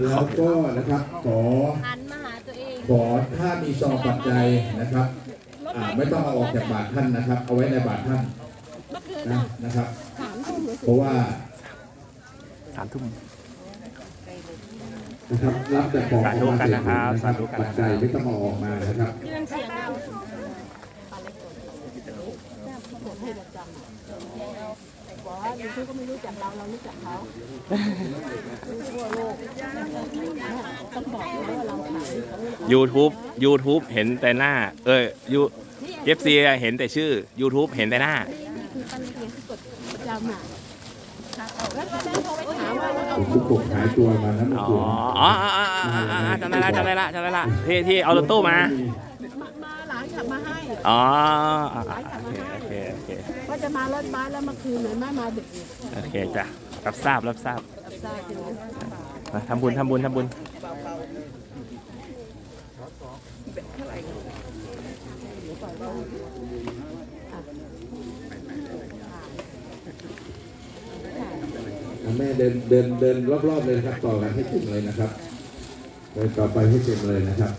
สียงแล้เขาวก็นะครับขอหันมาหาตัวเองขอถ้ามีซองปัจจัยนะครับอ่าไม่ต้องเอาออกจากบาทท่านนะครับ เอาไว้ในบาทท่านเมื่อคืนนะน่ะนะครับ สามทุ่มหรือเพราะว่าสามทุ่ม นะครับรับแต่ของสาธุกันนะครับออกมาสาธุกันนะครับ ปัจจัยไม่ต้องเอาออกมานะครับเครื่องเสียงเรา บอกว่ายูทูบก็ไม่รู้จักเราเรารู้จักเขาทั่วโลกต้องบอกเลยว่าเราขาย YouTube YouTube เห็นแต่หน้า เอ้ยยูเอฟซีเห็นแต่ชื่อ YouTube เห็นแต่หน้า นี่คือปันเรียนที่กดประจำอะแล้วก็ได้โทรไปถามว่าเราเอาผมทุกคนหายตัวมานะเมื่ออ๋อคืนอ๋ออ๋ออ๋ออ๋อจำได้ละจำได้ละจำได้ละที่ที่เอารถตู้มา มามาหลานขับมาให้ อ๋ออะอะโอเคโอเค ว่าจะมารถบัสแล้วเมื่อคืนไหนมามาดึกอีกโอเคจ้ะรับทราบรับทราบทราบใช่ไหมาทำบุญทำบุญทำบุญแม่เดินเดินเดินรอบๆเลยนะครับ ต่อกันให้ถึงเลยนะครับเดินต่อไปให้เต็มเลยนะครับ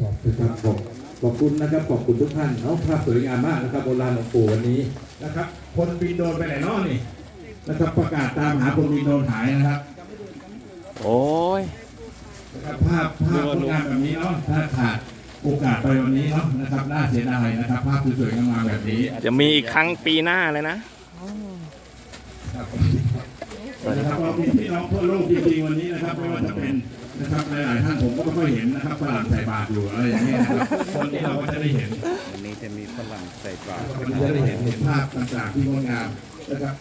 ขอบคุณครับขอบ ขอบคุณนะครับขอบคุณทุกท่านเอาภาพสวยงามมากนะครับโบราณหลวงปู่วันนี้นะครับ คนบินโดรนไปไหนเนาะนี่นะครับประกาศตามหาคนบินโดรนหายนะครับโอ้ยนะครับภาพภาพผลงานแบบนี้เนาะถ้าขาดโอกาสไปวันนี้เนาะนะครับน่าเสียดายนะครับ ภาพสวยๆงามๆแบบนี้จะมีอีกครั้งปีหน้าเลยนะครับนะครับเรามีพี่น้องทั่วโลกจริงๆวันนี้นะครับไม่ว่าจะเป็น นะครับหลายๆท่านผมก็ไม่ค่อยเห็นนะครับฝรั่งใส่บาตรอยู่อะไรอย่างเงี้ยนะครับวันนี้เราก็จะได้เห็นวันนี้จะมีฝรั่งใส่บาตรวันนี้จะได้เห็นเห็นภาพต่างๆที่งดงามนะครับ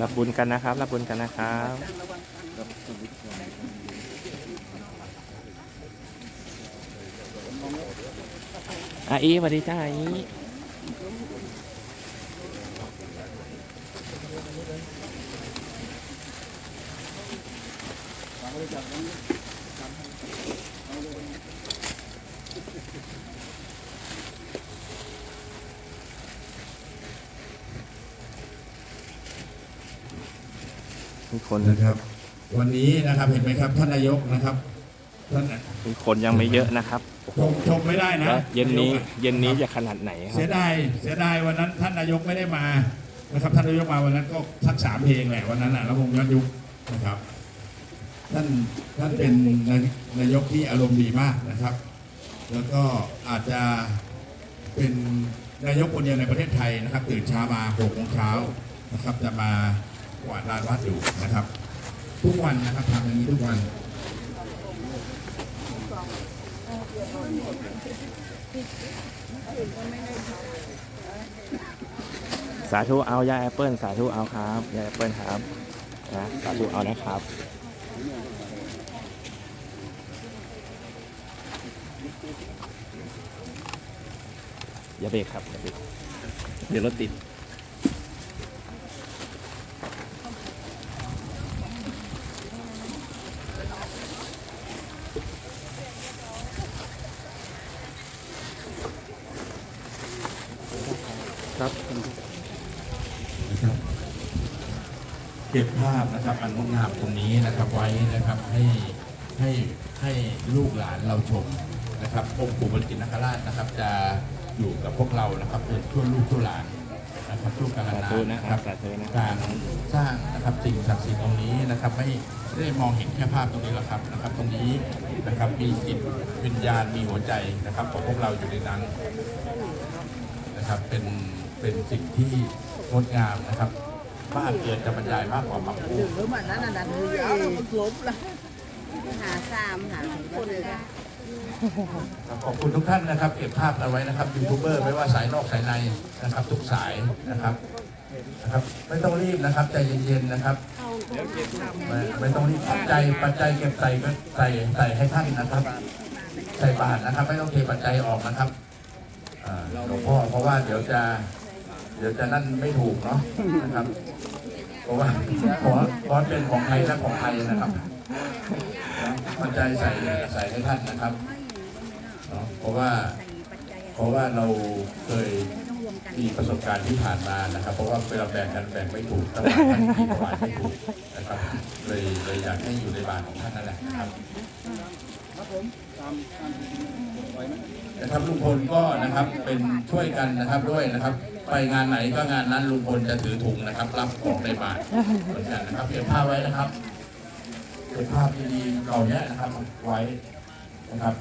รับบุญกันนะครับ รับบุญกันนะครับอาอีสวัสดีจ้าอาอี ทุกคนนะครับ วันนี้นะครับเห็นไหมครับท่านนายกนะครับท่านทุกคนยังไม่เยอะนะครับชมชมไม่ได้นะแล้วเย็นนี้ายกอะเย็นนี้จะขนาดไหนครัเสีบยดายเสียดายวันนั้นท่านนายกไม่ได้มานะครับท่านนายกมาวันนั้นก็ทักสามเพลงแหละวันนั้นน่ะแล้ววงย้อนยุคนะครับ ท่านท่านเป็นนายนายกที่อารมณ์ดีมากนะครับ แล้วก็อาจจะเป็นนายกคนเดียวในประเทศไทยนะครับ ตื่นเช้ามาหกโมงเช้านะครับ จะมากวาดลานวัดอยู่นะครับ ทุกวันนะครับทำอย่างนี้ทุกวันสาธุเอายาแอปเปิลสาธุเอาครับยาแอปเปิลครับนะสาธุเอานะครับ อย่าเบรกครับอย่าเบรกเดี๋ยวรถติดครับนะครับ เก็บภาพนะครับอันงดงามตรงนี้นะครับไว้นะครับให้ให้ให้ลูกหลานเราชมนะครับองค์ปู่บริจิตรนคราชนะครับ จะอยู่กับพวกเรานะครับเป็นทั่วลูกทั่วหลานนะครับทั่วกาลสานาธุนนะนะคครัรับบสาธุนะคการรับสร้างนะครับสิ่งศักดิ์สิทธิ์ตรงนี้นะครับ ไม่ได้มองเห็นแค่ภาพตรงนี้หรอกครับนะครับ ตรงนี้นะครับมีจิตวิญญาณมีหัวใจนะครับของพวกเราอยู่ในนั้นนะครับเป็นเป็นสิ่งที่งดงามนะครับ มากเกินจะบรรยายมากกว่าคำพูดหรือมันนั้นน่ะนะเดี๋ยวเรามันล้มละหาสามหาคนเลยครับขอบคุณทุกท่านนะครับ เก็บภาพเอาไว้นะครับยูทูบเบอร์ไม่ว่าสายนอกสายในนะครับ ทุกสายนะครับนะครับ ไม่ต้องรีบนะครับใจเย็นๆนะครับไม่ไม่ต้องรีบปัจจัยปัจจัยเก็บใส่ก็ใส่ใส่ให้ท่านนะครับ ใส่บาทนะครับ ไม่ต้องเทปัจจัยออกนะครับอ่าหลวงพ่อเพราะว่าเดี๋ยวจะ เดี๋ยวจะนั่นไม่ถูกเนาะนะครับเพราะว่าขอขอเป็นของไทยและของไทยนะครับปัจจัยใส่ใส่ให้ท่านนะครับเนาะเพราะว่าเพราะว่าเราเคยมีประสบการณ์ที่ผ่านมานะครับ เพราะว่าเวลาแบ่งกันแบ่งไม่ถูกถวายท่านที่ถวายไม่ถูกนะครับเลยเลยอยากให้อยู่ในบาทของท่านนั่นแหละนะครับผมตามตามไปไหม นะครับลุงพลก็นะครับเป็นช่วยกันนะครับด้วยนะครับ ไปงานไหนก็งานนั้นลุงพลจะถือถุงนะครับ รับของในบาทเหมือนกันนะครับเก็บภาพไว้นะครับเก็บภาพดีๆเหล่านี้นะครับไว้นะครับ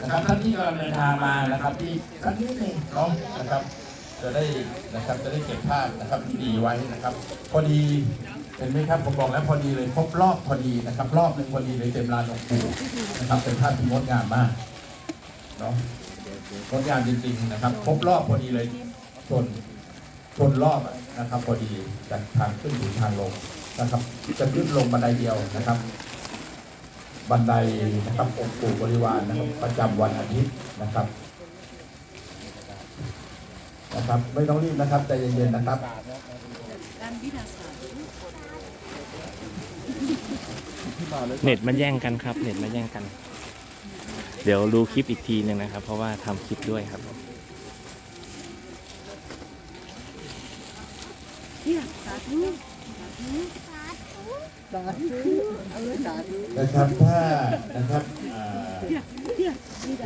นะครับท่านที่กำลังเดินทางมานะครับที่สักนิดนึงเนาะนะครับ จะได้นะครับจะได้เก็บภาพนะครับที่ดีไว้นะครับ พอดี เห็นไหมครับผมบอกแล้วพอดีเลยครบรอบพอดีนะครับ รอบหนึ่งพอดีเลยเต็มลานหลวงปู่นะครับ เป็นภาพที่งดงามมากเนาะงดงามจริงๆนะครับ ครบรอบพอดีเลยชนชนรอบนะครับ พอดีจากทางขึ้นถึงทางลงนะครับ จะขึ้นลงบันไดเดียวนะครับ บันไดนะครับองค์ปู่บริวารนะครับ ประจำวันอาทิตย์นะครับนะครับ ไม่ต้องรีบนะครับใจเย็นๆนะครับ เน็ตมันแย่งกันครับ เน็ตมันแย่งกัน เดี๋ยวดูคลิปอีกทีหนึ่งนะครับ เพราะว่าทำคลิปด้วยครับนะครับถ้านะครับอ่า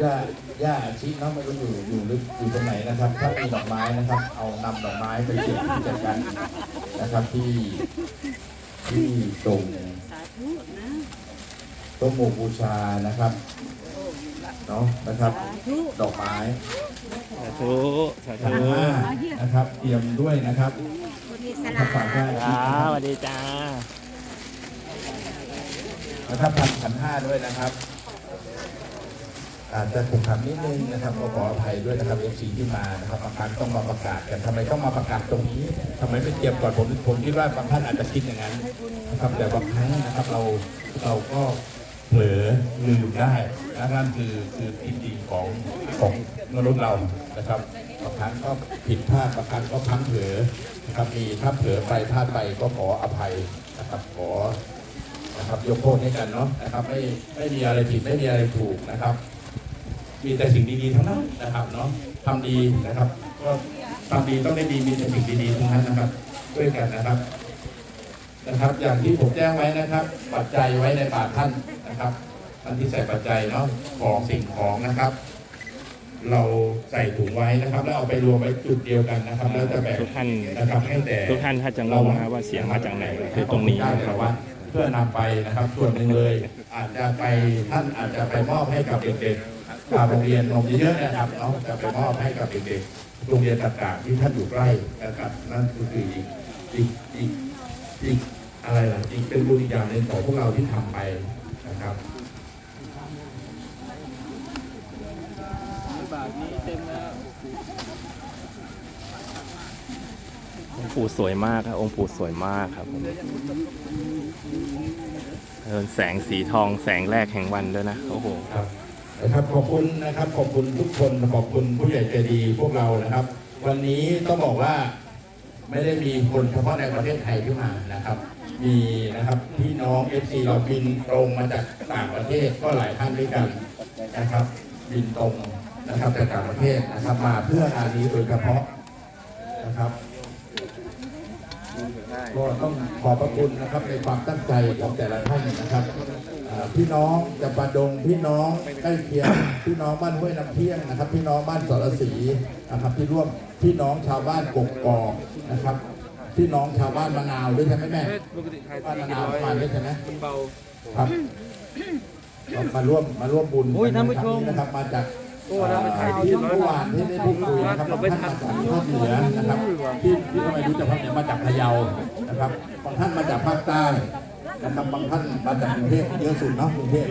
ย่าย่าอาชีน้องไม่รู้อยู่อยู่ลึกอยู่ตรงไหนนะครับ ถ้ามีดอกไม้นะครับ เอานำดอกไม้ไปเก็บที่จัดการนะครับที่ที่ตรง ต๊ะหมู่บูชานะครับเนาะนะครับ ดอกไม้สาธุสาขันธุห้านะครับเตรียมด้วยนะครับคนมีสครัลาบฝากได้ครับสวัสดีจ้านะครับพันขันห้าด้วยนะครับ อาจจะขุกขันนิดนึงนะครับก็ขออภัยด้วยนะครับเอฟซีที่มานะครับบางครั้งต้องมาประกาศกันทำไมต้องมาประกาศตรงนี้ทำไมไม่เตรียมก่อนผมผมคิดว่าบางท่านอาจจะคิดอย่างนั้นนะครับแต่บางครั้งนะครับเราเราก็ เผลอลืมได้และนั่นคือคือจริงๆของของมนุษย์เรานะครับบางครั้งก็ผิดพลาดบางครั้งก็พังเผลอนะครับมีถ้าเผลอไปพลาดไปก็ขออภัยนะครับขอนะครับยกโทษให้กันเนาะนะครับไม่ไม่มีอะไรผิดไม่มีอะไรถูกนะครับ มีแต่สิ่งดีๆทั้งนั้นนะครับเนาะทำดีนะครับ ก็ทำดีต้องได้ดีมีแต่สิ่งดีๆทั้งนั้นนะครับ ด้วยกันนะครับ นะครับ อย่างที่ผมแจ้งไว้นะครับ ปัจจัยไว้ในบาทท่านนะครับท่านที่ใส่ปัจจัยเนาะของสิ่งของนะครับ เราใส่ถุงไว้นะครับ แล้วเอาไปรวมไว้จุดเดียวกันนะครับ แล้วจะแบ่งทุกท่านนะครับให้แต่ทุกท่านถ้าจะงงนะว่าเสียงมาจากไหนคือตรงนี้ได้นะคแต่รับว่าเพื่อนำไปนะครับ ส่วนหนึ่งเลย อาจจะไปท่านอาจจะไปมอบให้กับเด็กๆตามโรงเรียนนมเยอะๆนะครับเนาะจะไปมอบให้กับเด็กๆโรงเรียนต่างๆที่ท่านอยู่ใกล้นะครับนั่นก็คืออีกอีกอีก อีกอะไรล่ะอีกเป็นบุญอีกอย่างหนึ่งของพวกเราที่ทำไปนะครับองค์ปู่สวยมากครับองค์ปู่สวยมากครับผมเออแสงสีทองแสงแรกแห่งวันด้วยนะโอ้โหครับนะครับขอบคุณนะครับขอบคุณทุกคนขอบคุณผู้ใหญ่ใจดีพวกเรานะครับ วันนี้ต้องบอกว่า ไม่ได้มีคนเฉพาะในประเทศไทยที่มานะครับ มีนะครับพี่น้อง FC เราบินตรงมาจากต่างประเทศก็หลายท่านด้วยกันนะครับ บินตรงนะครับจากต่างประเทศนะครับมาเพื่องานนี้โดยเฉพาะนะครับก็ต้องขอบพระคุณนะครับในความตั้งใจของแต่ละท่านนะครับ พี่น้องจำปาดงพี่น้องใกล้เคียงพี่น้องบ้านห้วยน้ำเที่ยงนะครับ พี่น้องบ้านสรศรีนะครับที่ร่วมพี่น้องชาวบ้านกกอกนะครับพี่น้องชาวบ้านมะนาวด้วยใช่ไหมแม่บ้านมะนาวมาด้วยใช่ไหมครับก็มาร่วมมาร่วมบุญกันในครั้งนี้นะครับมาจากที่เมื่อวานที่ได้พูดคุยนะครับท่านมาจากภาคเหนือนะครับที่ที่ทำไมรู้จักภาคเหนือมาจากพะเยานะครับบางท่านมาจากภาคใต้ นะครับบางท่านมาจากกรุงเทพเยอะสุดเนาะกรุงเทพ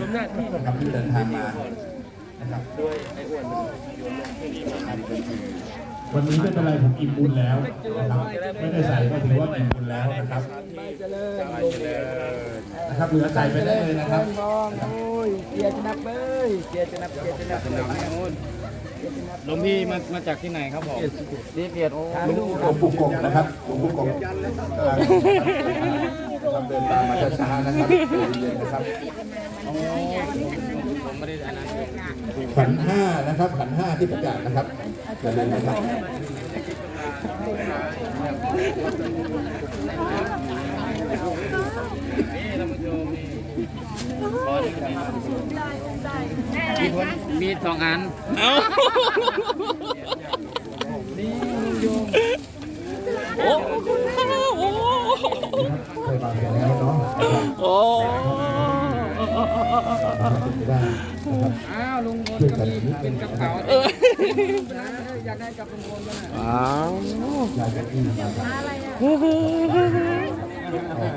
นะครับที่เดินทางมานะครับวันนี้ไม่เป็นไรผมอิ่มบุญแล้วนะครับไม่ได้ใส่ก็ถือว่าอิ่มบุญแล้วนะครับ นะครับเหลือใส่ไปได้เลยนะครับหลวงพี่มามาจากที่ไหนครับผมหลวงหลวงปู่กบนะครับหลวงปู่กบทำเดินตามมาช้าๆนะครับใจเย็นๆนะครับผมไม่ได้อันนั้นขันห้านะครับ ขันห้าที่ประกาศนะครับเชิญเลยนะครับ นี่ท่านผู้ชมนี่ขอมีคน มีสองอันเอ้านี่โยมโอ้โหเคยมาเห็นแล้วเนาะโอ้ไม่ได้นะครับอ้าวลุงพลก็มีเป็นกระเป๋าอยากได้กับลุงพลด้วยนะอ้าวยายจะอี้มาครับโอ้โหเอา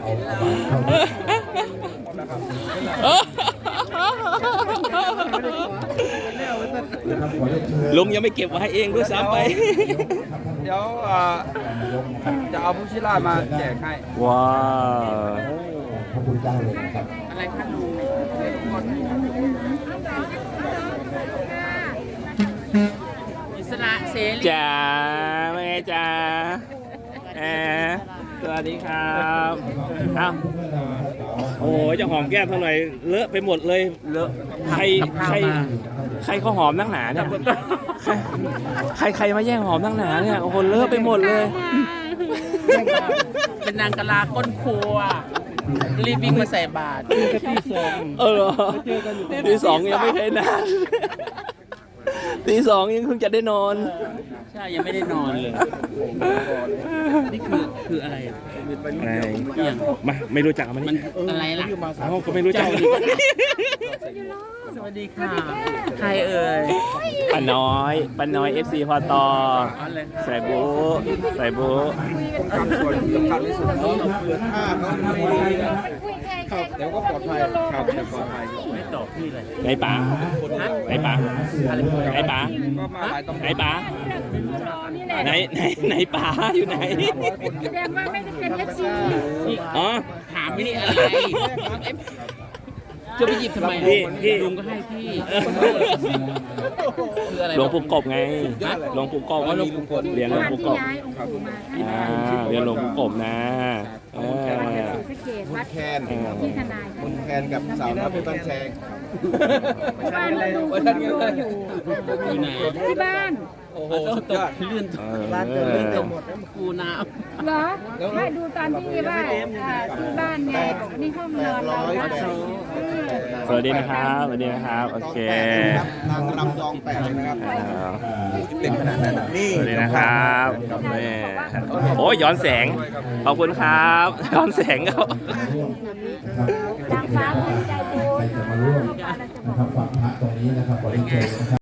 เอาเอาบาตรเข้า นะครับขอเรียนเชิญลุงยังไม่เก็บไว้เองด้วยซ้ำไป เดี๋ยวเอ่อนายกนะครับจะเอาผู้ชิรามาแจกให้ว้าวพระคุณเจ้าเลยนะครับอะไรคะลุงอิสระเสรีจ๋าไม่ไงจ๋าแอมสวัสดีครับอ้าว โอ้ยจะหอมแก้มเท่าไหร่เลอะไปหมดเลยเลอะใครใครใครเขาหอมนักหนาเนี่ยใครใครใครมาแย่งหอมนักหนาเนี่ยโอ้โหเลอะไปหมดเลย เป็นนางกะลาก้นครัวรีบวิ่งมาใส่บาตรเออเหรอตีสองยังไม่เคยนานตีสองยังเพิ่งจะได้นอนใช่ยังไม่ได้นอนเลยนี่คือคืออะไรอะอะไรมาไม่รู้จักมันมันอะไรล่ะเอ้าก็ไม่รู้จักมันสวัสดีค่ะใครเอ่ยป้าน้อยป้าน้อย FC พอตออ๋อเลยค่ะใส่ บูใส่บูเดี๋ยวก็ปลอดภัยครับเดี๋ยวปลอดภัยไม่ตอบพี่เลยไอ้ป๋าไอ้ป๋าไอ้ป๋าก็มาหลายตำรวจไอ้ป๋าไหนไหนไหนป๋าอยู่ไหนแสดงว่าไม่ได้เป็นเอฟซีอ๋อถามไม่นี่อะไรจะไปหยิบทำไมพี่ลุงก็ให้พี่คืออะไรหลวงปู่กบไงหลวงปู่กบอ๋อหลวงปู่กบเรียนหลวงปู่กบย้ายองค์ปู่มาให้อ่าเรียนหลวงปู่กบนะ เออศรีสะเกดวัดแคนเออที่ทนายคุณแคนกับสาวน้ำเป็นบ้านแชงบ้านลุงเออท่านเงินอยู่ อยู่ไหนที่บ้าน โอ้โหสุดยอดเลื่อนเอร้านเกิดเลื่อนหมดกูน้เหรอให้ดูตอนที่ว่าอ่าที่บ้านไงบอกนี่ห้องนอนเราวัดสองสวัสดีนะครับสวัสดีนะครับโอเคนางรำยองแปดเลยนะครับอ่าเต็มขนาดนั้นนี่สวัสดีนะครับนี่โอ้ยย้อนแสงขอบคุณครับย้อนแสงครับ นางฟ้าภูมิใจโตใครจะมาร่วมนะครับฟังพระตรงนี้นะครับขอเรียนเชิญนะครับ